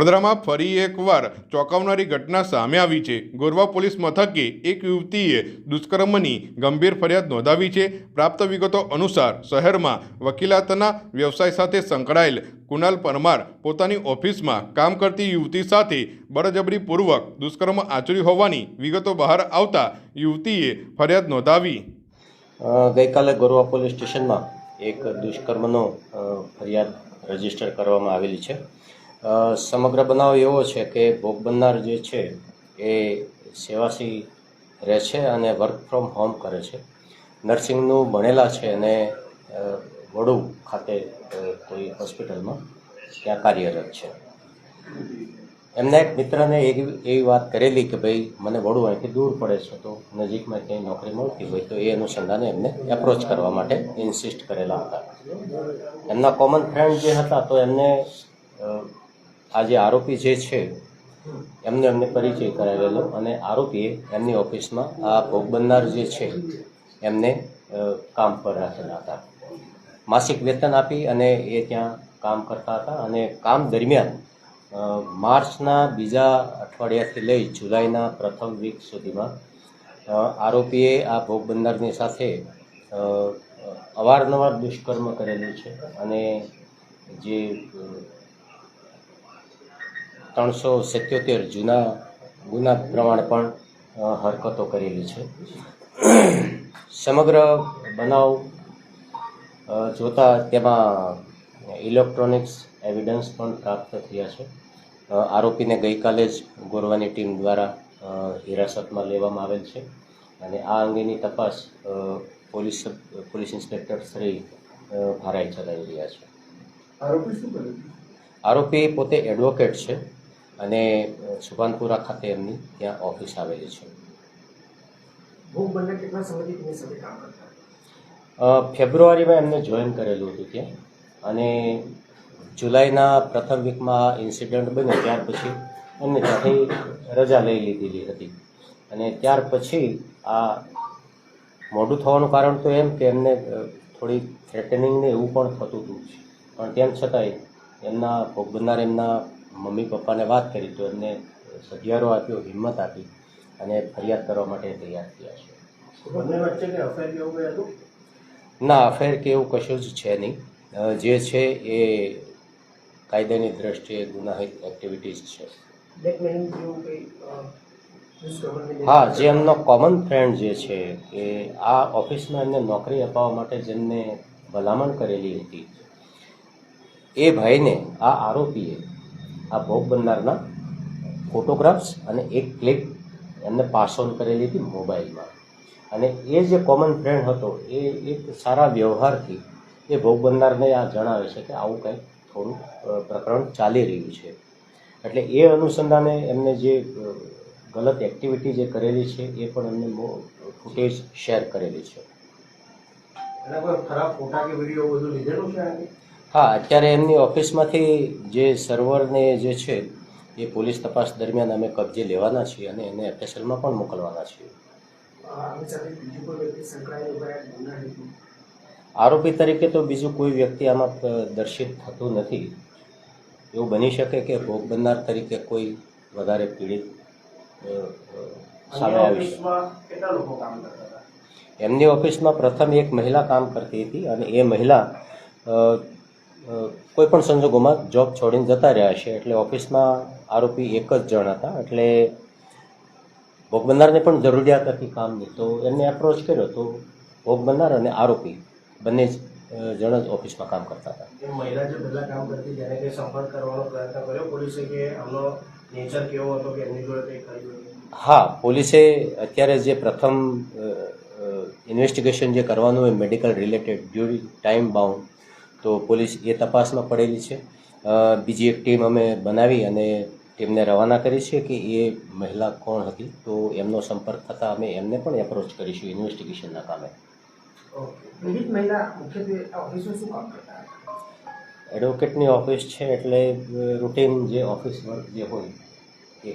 વડોદરામાં ફરી એકવાર ચોંકાવનારી ઘટના સામે આવી છે. ગોરવા પોલીસ મથકે એક યુવતીએ દુષ્કર્મની ગંભીર ફરિયાદ નોંધાવી છે. પ્રાપ્ત વિગતો અનુસાર શહેરમાં વકીલાતના વ્યવસાય સાથે સંકળાયેલ કુનાલ પરમાર પોતાની ઓફિસમાં કામ કરતી યુવતી સાથે બળજબરીપૂર્વક દુષ્કર્મ આચર્યું હોવાની વિગતો બહાર આવતા યુવતીએ ફરિયાદ નોંધાવી. ગઈકાલે ગોરવા પોલીસ સ્ટેશનમાં એક દુષ્કર્મનો ફરિયાદ રજિસ્ટર કરવામાં આવેલી છે. સમગ્ર બનાવ એવો છે કે ભોગ બનનાર જે છે, એ સેવાસી રહે છે અને વર્ક ફ્રોમ હોમ કરે છે. નર્સિંગનું ભણેલા છે અને વડુ ખાતે કોઈ હોસ્પિટલમાં ત્યાં કાર્યરત છે. એમના એક મિત્રને એવી એવી વાત કરેલી કે ભાઈ, મને વડું અહીંથી દૂર પડે છે, તો નજીકમાં ક્યાંય નોકરી મળતી હોય, તો એ અનુસંધાને એમને એપ્રોચ કરવા માટે ઇન્સિસ્ટ કરેલા હતા. એમના કોમન ફ્રેન્ડ જે હતા, તો એમને આ જે આરોપી જે છે, એમને એમને પરિચય કરાવેલો અને આરોપીએ એમની ઓફિસમાં આ ભોગ બનનાર જે છે, એમને કામ પર રાખેલા હતા. માસિક વેતન આપી અને એ ત્યાં કામ કરતા હતા અને કામ દરમિયાન માર્ચના બીજા અઠવાડિયાથી લઈ જુલાઈના પ્રથમ વીક સુધીમાં આરોપીએ આ ભોગ બનનારની સાથે અવારનવાર દુષ્કર્મ કરેલું છે અને જે ત્રણસો સિત્યોતેર જૂના ગુના પ્રમાણે પણ હરકતો કરેલી છે. સમગ્ર બનાવ જોતા તેમાં ઇલેક્ટ્રોનિક્સ એવિડન્સ પણ પ્રાપ્ત થયા છે. આરોપીને ગઈકાલે જ ગોરવાની ટીમ દ્વારા હિરાસતમાં લેવામાં આવેલ છે. અને આ અંગેની તપાસ police police inspector Shri Bharai ચલાવી રહ્યા છે? આરોપી પોતે એડવોકેટ છે. અને સુભાનપુરા ખાતે એમની ત્યાં ઓફિસ આવેલી છે. ફેબ્રુઆરીમાં એમને જોઈન કરેલું હતું ત્યાં. અને જુલાઈના પ્રથમ વીકમાં ઇન્સિડન્ટ બન્યો ત્યાર પછી એમને ત્યાંથી રજા લઈ લીધેલી હતી. અને ત્યાર પછી આ મોડું થવાનું કારણ તો એમ કે એમને થોડી થ્રેટનિંગ ને એવું પણ થતું હતું. પણ તેમ છતાંય એમના ભોગ બનનાર એમના મમ્મી પપ્પાને વાત કરી તો એમને સધિયારો આપ્યો હિંમત આપી અને ફરિયાદ કરવા માટે તૈયાર થયા છે. ના અફેર કે એવું કશું જ છે નહીં. જે છે એ કાયદાની દ્રષ્ટિએ ગુનાહિત એક્ટિવિટીઝ છે. હા જે એમનો કોમન ફ્રેન્ડ જે છે એ આ ઓફિસમાં એમને નોકરી અપાવવા માટે જેમને ભલામણ કરેલી હતી. એ ભાઈને આ આરોપીએ આ ભોગ બનનારના ફોટોગ્રાફ્સ અને એક ક્લિપ એમને પાસ ઓન કરેલી હતી મોબાઈલમાં. અને એ જે કોમન ફ્રેન્ડ હતો, એ એક સારા વ્યવહારથી એ ભોગ બનનારને આ જણાવે છે કે આવું કંઈક થોડું પ્રકરણ ચાલી રહ્યું છે. એટલે એ અનુસંધાને એમને જે ગલત એક્ટિવિટી જે કરેલી છે, એ પણ એમને ફૂટેજ શેર કરેલી છે. ખરાબ ફોટા કે વીડિયો બધું લીધેલું છે? હા અત્યારે એમની ઓફિસમાંથી જે સર્વરને જે છે એ પોલીસ તપાસ દરમિયાન અમે કબજે લેવાના છીએ અને એને એફએસએલમાં પણ મોકલવાના છીએ. આરોપી તરીકે તો બીજું કોઈ વ્યક્તિ આમાં દર્શિત થતું નથી. એવું બની શકે કે ભોગ બનનાર તરીકે કોઈ વધારે પીડિત સામે આવી એમની ઓફિસમાં પ્રથમ એક મહિલા કામ કરતી હતી અને એ મહિલા અ, અ, કોઈ પણ સંજોગોમાં જોબ છોડીને જતા રહ્યા છે એટલે ઓફિસમાં આરોપી એક જ જણ હતા. એટલે ભોગ બનનારને પણ જરૂરિયાત હતી કામની. તો એમને એપ્રોચ કર્યો તો ભોગ બનનાર અને આરોપી બંને જ જણ જ ઓફિસમાં કામ કરતા હતા. મહિલા જે પહેલાં કામ કરતી જેને કંઈ સંપર્ક કરવાનો પ્રયત્ન કર્યો પોલીસે કે આમનો નેચર કેવો હતો કે એમની જોડે કંઈ કર્યું હા પોલીસે અત્યારે જે પ્રથમ ઇન્વેસ્ટિગેશન જે કરવાનું હોય medical related during time bound તો પોલીસ એ તપાસમાં પડેલી છે. બીજી એક ટીમ અમે બનાવી અને ટીમને રવાના કરી છે કે એ મહિલા કોણ હતી તો એમનો સંપર્ક થતાં અમે એમને પણ એપ્રોચ કરીશું ઇન્વેસ્ટિગેશનના કામે. એડવોકેટની ઓફિસ છે એટલે રૂટીન જે ઓફિસ વર્ક જે હોય એ